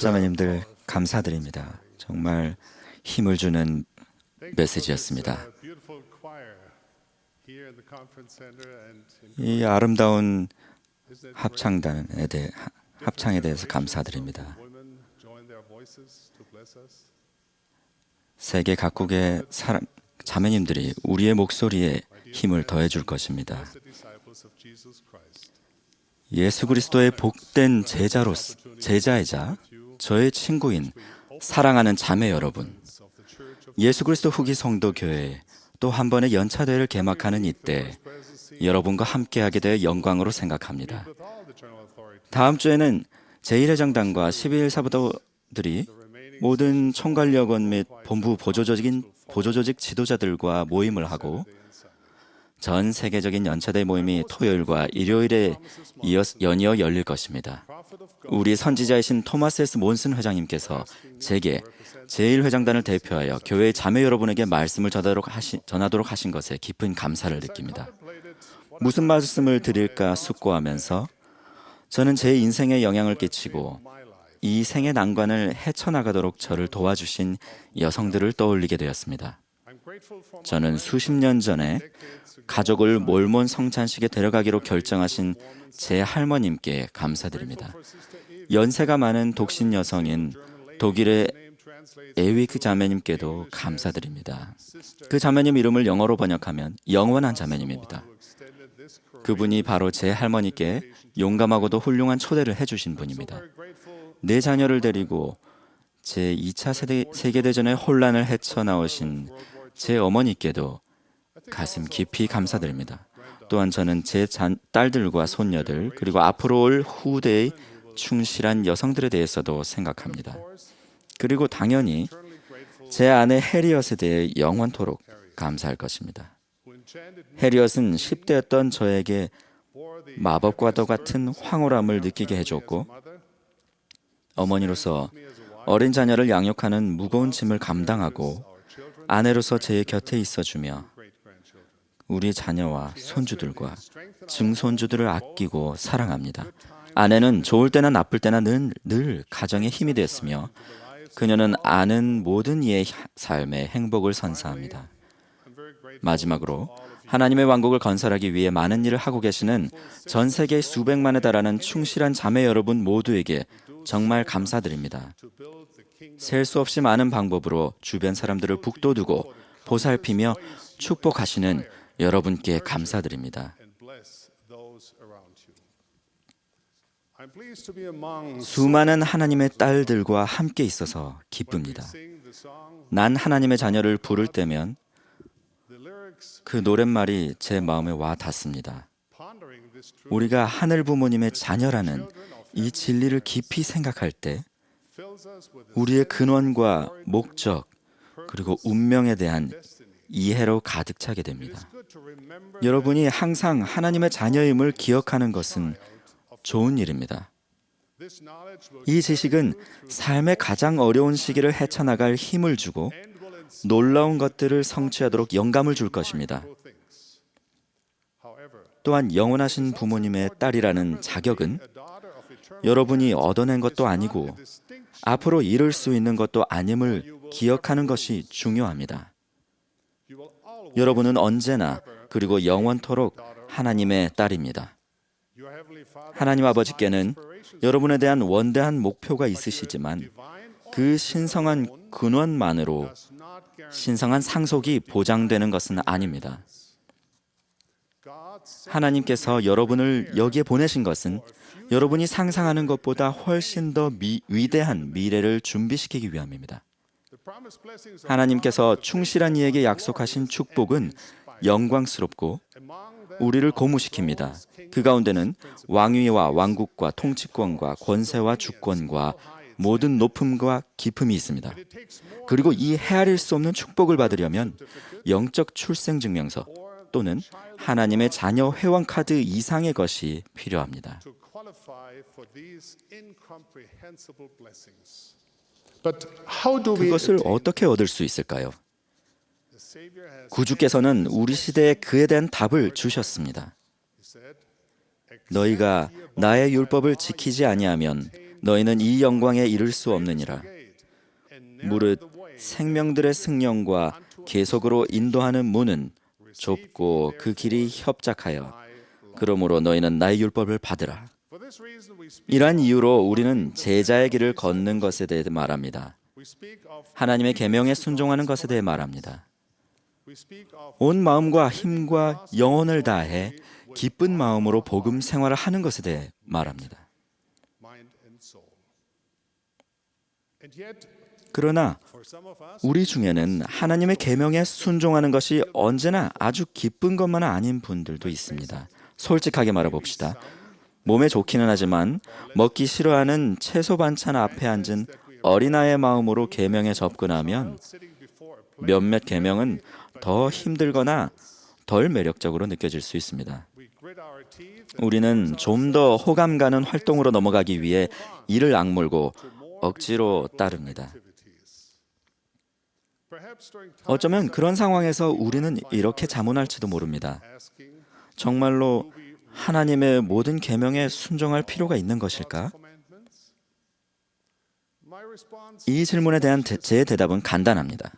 자매님들 감사드립니다. 정말 힘을 주는 메시지였습니다. In 이 아름다운 합창단에 대해 합창에 대해서 감사드립니다. 세계 각국의 사람, 자매님들이 우리의 목소리에 힘을 더해 줄 것입니다. 예수 그리스도의 복된 제자로 제자이자 저의 친구인 사랑하는 자매 여러분. 예수 그리스도 후기 성도 교회 또 한 번의 연차대회를 개막하는 이때 여러분과 함께하게 되어 영광으로 생각합니다. 다음 주에는 제1회장단과 12일 사부도들이 모든 총괄력원 및 본부 보조조직인 보조조직 지도자들과 모임을 하고 전 세계적인 연차대 모임이 토요일과 일요일에 이어 연이어 열릴 것입니다. 우리 선지자이신 토마스 S 몬슨 회장님께서 제게 제1회장단을 대표하여 교회 자매 여러분에게 말씀을 전하도록 하신, 전하도록 하신 것에 깊은 감사를 느낍니다. 무슨 말씀을 드릴까 숙고하면서 저는 제 인생에 영향을 끼치고 이 생의 난관을 헤쳐나가도록 저를 도와주신 여성들을 떠올리게 되었습니다. 저는 수십 년 전에 가족을 몰몬 성찬식에 데려가기로 결정하신 제 할머님께 감사드립니다. 연세가 많은 독신 여성인 독일의 에위크 자매님께도 감사드립니다. 그 자매님 이름을 영어로 번역하면 영원한 자매님입니다. 그분이 바로 제 할머니께 용감하고도 훌륭한 초대를 해주신 분입니다. 내 자녀를 데리고 제 2차 세대, 세계대전의 혼란을 헤쳐나오신 제 어머니께도 가슴 깊이 감사드립니다. 또한 저는 제 잔, 딸들과 손녀들 그리고 앞으로 올 후대의 충실한 여성들에 대해서도 생각합니다. 그리고 당연히 제 아내 해리엇에 대해 영원토록 감사할 것입니다. 해리엇은 10대였던 저에게 마법과도 같은 황홀함을 느끼게 해줬고. 어머니로서 어린 자녀를 양육하는 무거운 짐을 감당하고 아내로서 제 곁에 있어주며. 우리 자녀와 손주들과 증손주들을 아끼고 사랑합니다. 아내는 좋을 때나 나쁠 때나 늘, 늘 가정의 힘이 됐으며 그녀는 아는 모든 이의 삶에 행복을 선사합니다. 마지막으로 하나님의 왕국을 건설하기 위해 많은 일을 하고 계시는 전 세계 수백만에 달하는 충실한 자매 여러분 모두에게 정말 감사드립니다. 셀 수 없이 많은 방법으로 주변 사람들을 북돋우고 보살피며 축복하시는 여러분께 감사드립니다. 수많은 하나님의 딸들과 함께 있어서 기쁩니다. 난 하나님의 자녀를 부를 때면 그 노랫말이 제 마음에 와 닿습니다. 우리가 하늘 부모님의 자녀라는 이 진리를 깊이 생각할 때 우리의 근원과 목적 그리고 운명에 대한 이해로 가득 차게 됩니다. 여러분이 항상 하나님의 자녀임을 기억하는 것은 좋은 일입니다. 이 지식은 삶의 가장 어려운 시기를 헤쳐나갈 힘을 주고 놀라운 것들을 성취하도록 영감을 줄 것입니다. 또한 영원하신 부모님의 딸이라는 자격은 여러분이 얻어낸 것도 아니고 앞으로 이룰 수 있는 것도 아님을 기억하는 것이 중요합니다. 여러분은 언제나 그리고 영원토록 하나님의 딸입니다. 하나님 아버지께는 여러분에 대한 원대한 목표가 있으시지만 그 신성한 근원만으로 신성한 상속이 보장되는 것은 아닙니다. 하나님께서 여러분을 여기에 보내신 것은 여러분이 상상하는 것보다 훨씬 더 미- 위대한 미래를 준비시키기 위함입니다. 하나님께서 충실한 이에게 약속하신 축복은 영광스럽고 우리를 고무시킵니다. 그 가운데는 왕위와 왕국과 통치권과 권세와 주권과 모든 높음과 기품이 있습니다. 그리고 이 헤아릴 수 없는 축복을 받으려면 영적 출생 증명서 또는 하나님의 자녀 회원 카드 이상의 것이 필요합니다. Qualify for these incomprehensible blessings. But how do we 그것을? 어떻게 얻을 수 있을까요? The Savior has 구주께서는 우리 시대에 그에 대한 답을 주셨습니다. said, 너희가 나의 율법을 지키지 아니하면 너희는 이 영광에 이를 수 없느니라. 무릇 생명들의 승령과 계속으로 인도하는 문은 좁고 그 길이 협착하여 그러므로 너희는 나의 율법을 받으라. 이러한 이유로 우리는 제자의 길을 걷는 것에 대해 말합니다. 하나님의 계명에 순종하는 것에 대해 말합니다. 온 마음과 힘과 영혼을 다해 기쁜 마음으로 복음 생활을 하는 것에 대해 말합니다. 그러나 우리 중에는 하나님의 계명에 순종하는 것이 언제나 아주 기쁜 것만 은 아닌 분들도 있습니다. 솔직하게 말해 봅시다. 몸에 좋기는 하지만 먹기 싫어하는 채소 반찬 앞에 앉은 어린아이의 마음으로 계명에 접근하면 몇몇 계명은 더 힘들거나 덜 매력적으로 느껴질 수 있습니다. 우리는 좀 더 호감 가는 활동으로 넘어가기 위해 이를 악물고 억지로 따릅니다. 어쩌면 그런 상황에서 우리는 이렇게 자문할지도 모릅니다. 정말로 하나님의 모든 계명에 순종할 필요가 있는 것일까? 이 질문에 대한 대- 제 대답은 간단합니다.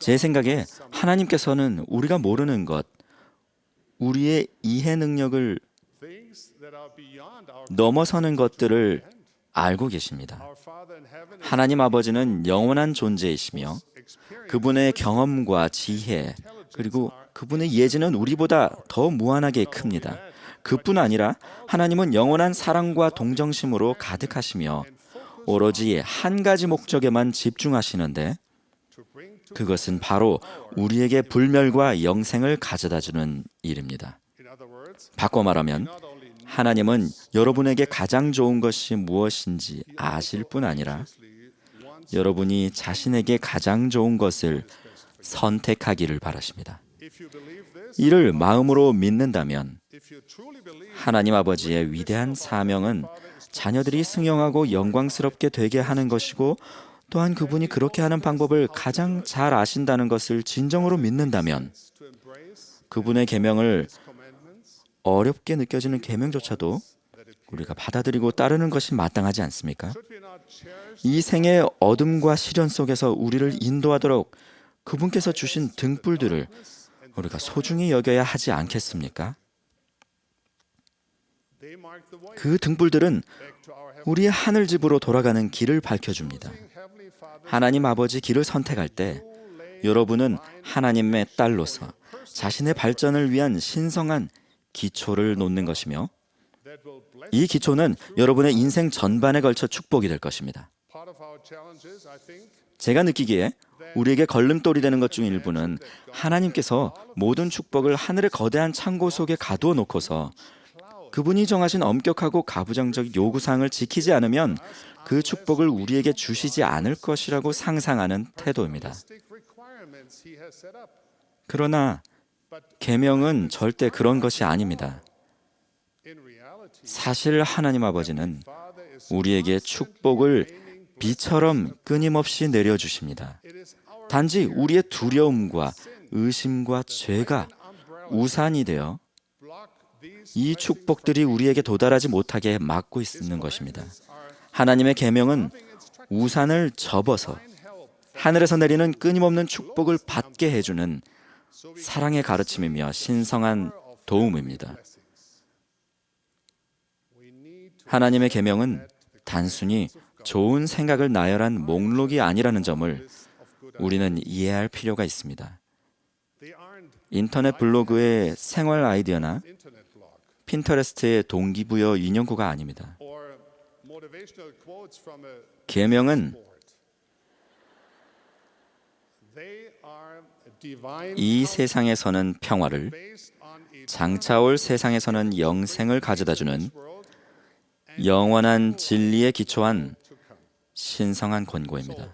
제 생각에 하나님께서는 우리가 모르는 것, 우리의 이해 능력을 넘어서는 것들을 알고 계십니다. 하나님 아버지는 영원한 존재이시며 그분의 경험과 지혜 그리고 그분의 예지는 우리보다 더 무한하게 큽니다. 그뿐 아니라 하나님은 영원한 사랑과 동정심으로 가득하시며 오로지 한 가지 목적에만 집중하시는데 그것은 바로 우리에게 불멸과 영생을 가져다 주는 일입니다. 바꿔 말하면 하나님은 여러분에게 가장 좋은 것이 무엇인지 아실 뿐 아니라 여러분이 자신에게 가장 좋은 것을 선택하기를 바라십니다. 이를 마음으로 믿는다면 if you truly believe 하나님 아버지의 위대한 사명은 자녀들이 승용하고 영광스럽게 되게 하는 것이고 또한 그분이 그렇게 하는 방법을 가장 잘 아신다는 것을 진정으로 믿는다면 그분의 계명을 어렵게 느껴지는 계명조차도 우리가 받아들이고 따르는 것이 마땅하지 않습니까? 이 생의 어둠과 시련 속에서 우리를 인도하도록 그분께서 주신 등불들을 우리가 소중히 여겨야 하지 않겠습니까? 그 등불들은 우리의 하늘 집으로 돌아가는 길을 밝혀줍니다. 하나님 아버지 길을 선택할 때 여러분은 하나님의 딸로서 자신의 발전을 위한 신성한 기초를 놓는 것이며 이 기초는 여러분의 인생 전반에 걸쳐 축복이 될 것입니다. 제가 느끼기에 우리에게 걸림돌이 되는 것 중 일부는 하나님께서 모든 축복을 하늘의 거대한 창고 속에 가두어 놓고서 그분이 정하신 엄격하고 가부장적 요구사항을 지키지 않으면 그 축복을 우리에게 주시지 않을 것이라고 상상하는 태도입니다. 그러나 계명은 절대 그런 것이 아닙니다. 사실 하나님 아버지는 우리에게 축복을 비처럼 끊임없이 내려 주십니다. 단지 우리의 두려움과 의심과 죄가 우산이 되어 이 축복들이 우리에게 도달하지 못하게 막고 있는 것입니다. 하나님의 계명은 우산을 접어서 하늘에서 내리는 끊임없는 축복을 받게 해주는 사랑의 가르침이며 신성한 도움입니다. 하나님의 계명은 단순히 좋은 생각을 나열한 목록이 아니라는 점을 우리는 이해할 필요가 있습니다. 인터넷 블로그의 생활 아이디어나 핀터레스트의 동기부여 인용구가 아닙니다. 계명은 이 세상에서는 평화를 장차올 세상에서는 영생을 가져다주는 영원한 진리에 기초한 신성한 권고입니다.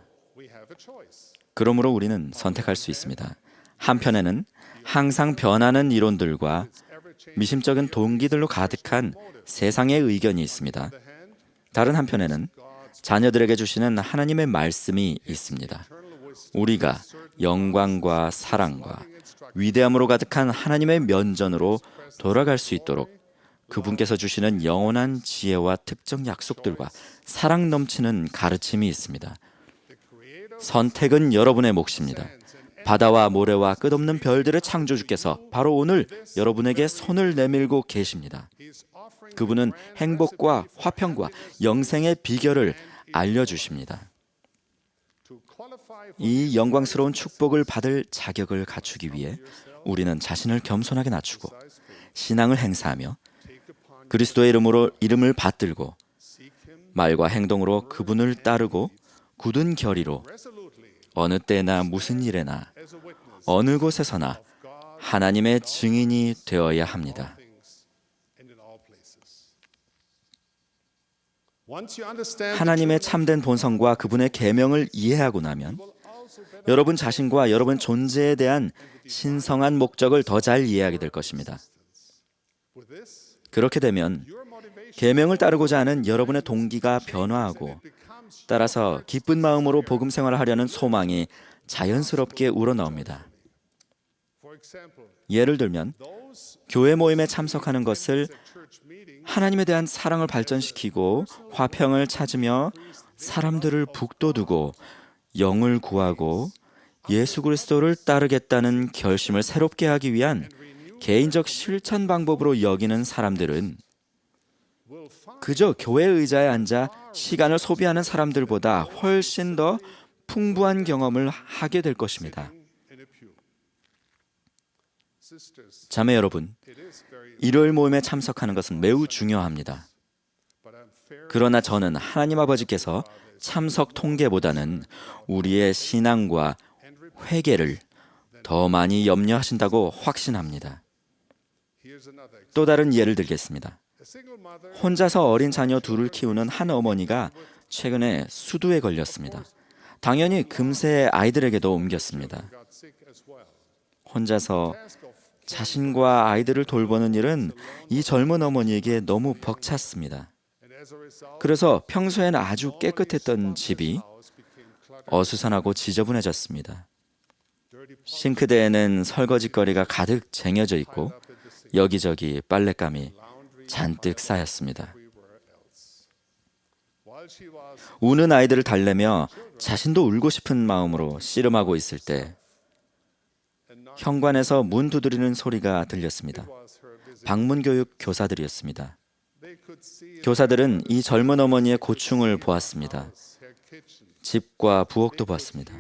그러므로 우리는 선택할 수 있습니다. 한편에는 항상 변하는 이론들과 미심쩍은 동기들로 가득한 세상의 의견이 있습니다. 다른 한편에는 자녀들에게 주시는 하나님의 말씀이 있습니다. 우리가 영광과 사랑과 위대함으로 가득한 하나님의 면전으로 돌아갈 수 있도록 그분께서 주시는 영원한 지혜와 특정 약속들과 사랑 넘치는 가르침이 있습니다. 선택은 여러분의 몫입니다. 바다와 모래와 끝없는 별들의 창조주께서 바로 오늘 여러분에게 손을 내밀고 계십니다. 그분은 행복과 화평과 영생의 비결을 알려주십니다. 이 영광스러운 축복을 받을 자격을 갖추기 위해 우리는 자신을 겸손하게 낮추고 신앙을 행사하며 그리스도의 이름으로 이름을 받들고 말과 행동으로 그분을 따르고 굳은 결의로 어느 때나 무슨 일에나 어느 곳에서나 하나님의 증인이 되어야 합니다. 하나님의 참된 본성과 그분의 계명을 이해하고 나면 여러분 자신과 여러분 존재에 대한 신성한 목적을 더 잘 이해하게 될 것입니다. 그렇게 되면 계명을 따르고자 하는 여러분의 동기가 변화하고 따라서 기쁜 마음으로 복음 생활을 하려는 소망이 자연스럽게 우러나옵니다. 예를 들면 교회 모임에 참석하는 것을 하나님에 대한 사랑을 발전시키고 화평을 찾으며 사람들을 북돋우고 영을 구하고 예수 그리스도를 따르겠다는 결심을 새롭게 하기 위한 개인적 실천 방법으로 여기는 사람들은 그저 교회 의자에 앉아 시간을 소비하는 사람들보다 훨씬 더 풍부한 경험을 하게 될 것입니다. 자매 여러분, 일요일 모임에 참석하는 것은 매우 중요합니다. 그러나 저는 하나님 아버지께서 참석 통계보다는 우리의 신앙과 회개를 더 많이 염려하신다고 확신합니다. 또 다른 예를 들겠습니다. 혼자서 어린 자녀 둘을 키우는 한 어머니가 최근에 수두에 걸렸습니다. 당연히 금세 아이들에게도 옮겼습니다. 혼자서 자신과 아이들을 돌보는 일은 이 젊은 어머니에게 너무 벅찼습니다. 그래서 평소에는 아주 깨끗했던 집이 어수선하고 지저분해졌습니다. 싱크대에는 설거지거리가 가득 쟁여져 있고 여기저기 빨랫감이 잔뜩 쌓였습니다. 우는 아이들을 달래며 자신도 울고 싶은 마음으로 씨름하고 있을 때 현관에서 문 두드리는 소리가 들렸습니다. 방문교육 교사들이었습니다. 교사들은 이 젊은 어머니의 고충을 보았습니다. 집과 부엌도 봤습니다.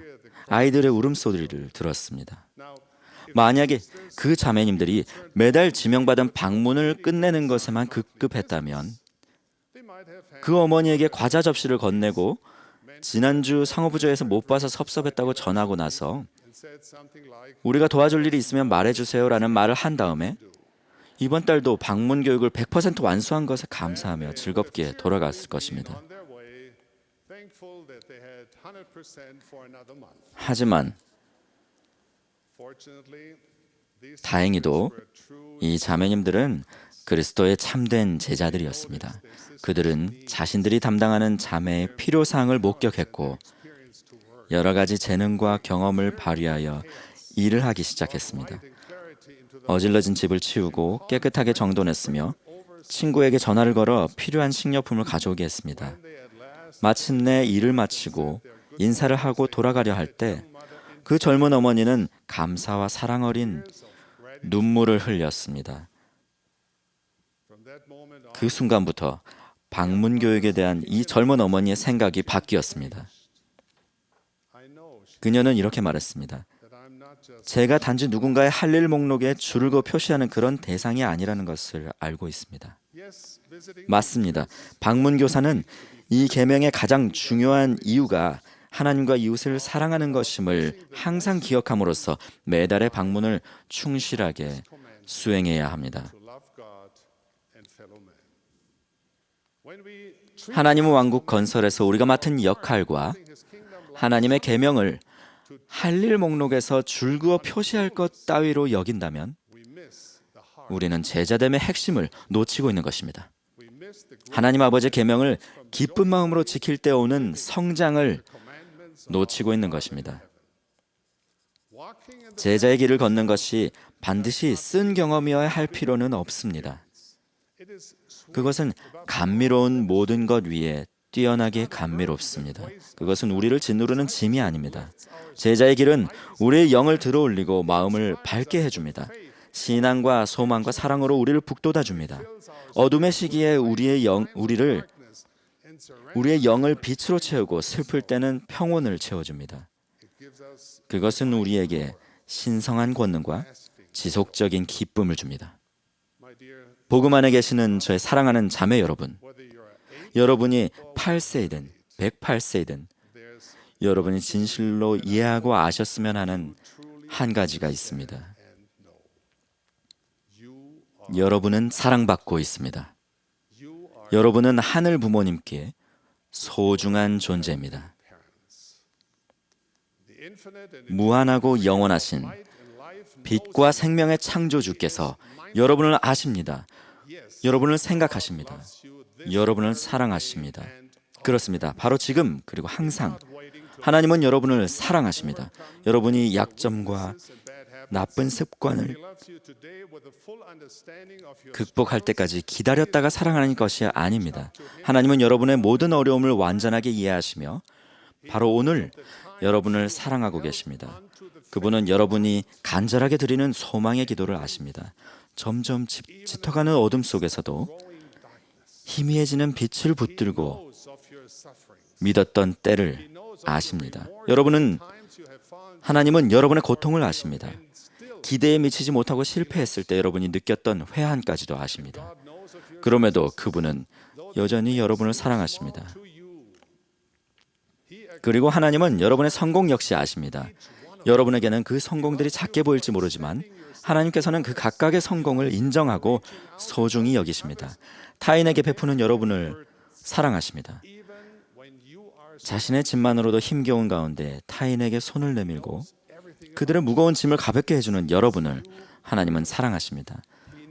아이들의 울음소리를 들었습니다. 만약에 그 자매님들이 매달 지명받은 방문을 끝내는 것에만 급급했다면 그 어머니에게 과자 접시를 건네고 지난주 상호부조에서 못 봐서 섭섭했다고 전하고 나서 우리가 도와줄 일이 있으면 말해주세요라는 말을 한 다음에 이번 달도 방문 교육을 100% 완수한 것에 감사하며 즐겁게 돌아갔을 것입니다. 하지만 다행히도 이 자매님들은 그리스도의 참된 제자들이었습니다. 그들은 자신들이 담당하는 자매의 필요 사항을 목격했고 여러 가지 재능과 경험을 발휘하여 일을 하기 시작했습니다. 어질러진 집을 치우고 깨끗하게 정돈했으며 친구에게 전화를 걸어 필요한 식료품을 가져오게 했습니다. 마침내 일을 마치고 인사를 하고 돌아가려 할 때 그 젊은 어머니는 감사와 사랑 어린 눈물을 흘렸습니다. 그 순간부터 방문 교육에 대한 이 젊은 어머니의 생각이 바뀌었습니다. 그녀는 이렇게 말했습니다. 제가 단지 누군가의 할 일 목록에 줄을 그어 표시하는 그런 대상이 아니라는 것을 알고 있습니다. 맞습니다. 방문 교사는 이 계명의 가장 중요한 이유가 하나님과 이웃을 사랑하는 것임을 항상 기억함으로써 매달의 방문을 충실하게 수행해야 합니다. 하나님의 왕국 건설에서 우리가 맡은 역할과 하나님의 계명을 할 일 목록에서 줄그어 표시할 것 따위로 여긴다면 우리는 제자됨의 핵심을 놓치고 있는 것입니다. 하나님 아버지의 계명을 기쁜 마음으로 지킬 때 오는 성장을 놓치고 있는 것입니다. 제자의 길을 걷는 것이 반드시 쓴 경험이어야 할 필요는 없습니다. 그것은 감미로운 모든 것 위에 뛰어나게 감미롭습니다. 그것은 우리를 짓누르는 짐이 아닙니다. 제자의 길은 우리의 영을 들어올리고 마음을 밝게 해줍니다. 신앙과 소망과 사랑으로 우리를 북돋아 줍니다. 어둠의 시기에 우리의 영, 우리를. 우리의 영을 빛으로 채우고 슬플 때는 평온을 채워줍니다. 그것은 우리에게 신성한 권능과 지속적인 기쁨을 줍니다. 복음 안에 계시는 저의 사랑하는 자매 여러분, 여러분이 8세이든 108세이든 there's 여러분이 진실로 이해하고 아셨으면 하는 한 가지가 있습니다. 여러분은 사랑받고 있습니다. 여러분은 하늘 부모님께 소중한 존재입니다. 무한하고 영원하신 빛과 생명의 창조주께서 여러분을 아십니다. 여러분을 생각하십니다. 여러분을 사랑하십니다. 그렇습니다. 바로 지금 그리고 항상 하나님은 여러분을 사랑하십니다. 여러분이 약점과. 나쁜 습관을 극복할 때까지 기다렸다가 사랑하는 것이 아닙니다. 하나님은 여러분의 모든 어려움을 완전하게 이해하시며 바로 오늘 여러분을 사랑하고 계십니다. 그분은 여러분이 간절하게 드리는 소망의 기도를 아십니다. 점점 짙, 짙어가는 어둠 속에서도 희미해지는 빛을 붙들고. 믿었던 때를 아십니다. 여러분은 하나님은 여러분의 고통을 아십니다. 기대에 미치지 못하고 실패했을 때 여러분이 느꼈던 회한까지도 아십니다. 그럼에도 그분은 여전히 여러분을 사랑하십니다. 그리고 하나님은 여러분의 성공 역시 아십니다. 여러분에게는 그 성공들이 작게 보일지 모르지만 하나님께서는 그 각각의 성공을 인정하고 소중히 여기십니다. 타인에게 베푸는 여러분을 사랑하십니다. 자신의 짐만으로도 힘겨운 가운데 타인에게 손을 내밀고 그들의 무거운 짐을 가볍게 해주는 여러분을 하나님은 사랑하십니다.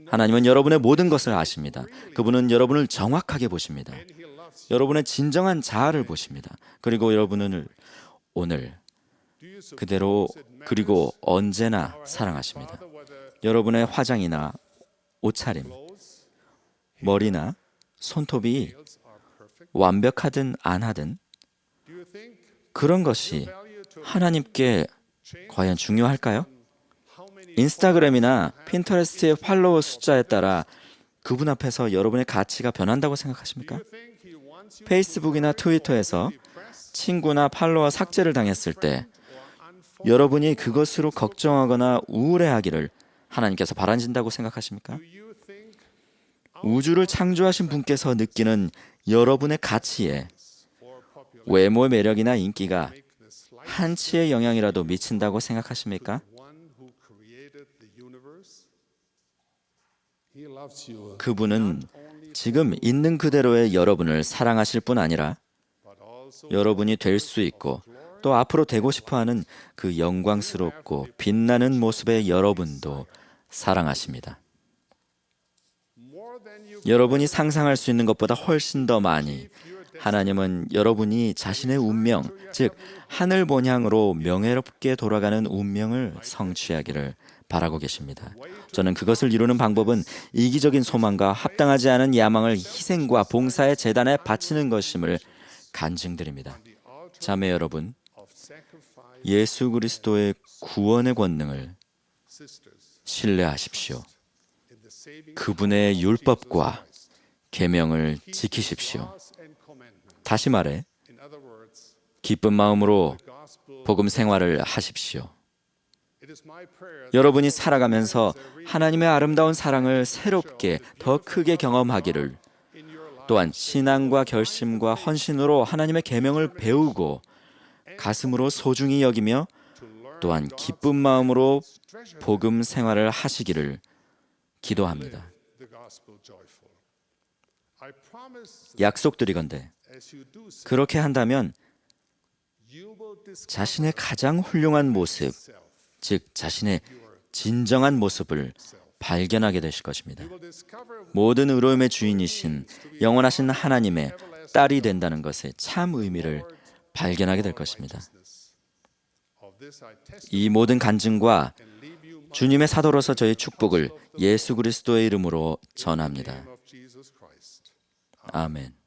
하나님은 여러분의 모든 것을 아십니다. 그분은 여러분을 정확하게 보십니다. 여러분의 진정한 자아를 보십니다. 그리고 여러분을 오늘 그대로 그리고 언제나 사랑하십니다. 여러분의 화장이나 옷차림, 머리나 손톱이 완벽하든 안 하든 그런 것이 하나님께 과연 중요할까요? 인스타그램이나 핀터레스트의 팔로워 숫자에 따라 그분 앞에서 여러분의 가치가 변한다고 생각하십니까? 페이스북이나 트위터에서 친구나 팔로워 삭제를 당했을 때 여러분이 그것으로 걱정하거나 우울해하기를 하나님께서 바라신다고 생각하십니까? 우주를 창조하신 분께서 느끼는 여러분의 가치에 외모의 매력이나 인기가 한치의 영향이라도 미친다고 생각하십니까? 그분은 지금 있는 그대로의 여러분을 사랑하실 뿐 아니라 여러분이 될 수 있고 또 앞으로 되고 싶어 하는 그 영광스럽고 빛나는 모습의 여러분도 사랑하십니다. 여러분이 상상할 수 있는 것보다 훨씬 더 많이 하나님은 여러분이 자신의 운명, 즉 하늘 본향으로 명예롭게 돌아가는 운명을 성취하기를 바라고 계십니다. 저는 그것을 이루는 방법은 이기적인 소망과 합당하지 않은 야망을 희생과 봉사의 재단에 바치는 것임을 간증드립니다. 자매 여러분, 예수 그리스도의 구원의 권능을 신뢰하십시오. 그분의 율법과 계명을 지키십시오. 다시 말해 기쁜 마음으로 복음 생활을 하십시오. 여러분이 살아가면서 하나님의 아름다운 사랑을 새롭게 더 크게 경험하기를 또한 신앙과 결심과 헌신으로 하나님의 계명을 배우고 가슴으로 소중히 여기며 또한 기쁜 마음으로 복음 생활을 하시기를 기도합니다. 약속드리건대 그렇게 한다면 자신의 가장 훌륭한 모습. 즉 자신의 진정한 모습을 발견하게 되실 것입니다. 모든 의로움의 주인이신 영원하신 하나님의 딸이 된다는 것의 참 의미를 발견하게 될 것입니다. 이 모든 간증과 주님의 사도로서 저의 축복을 예수 그리스도의 이름으로 전합니다. Amen.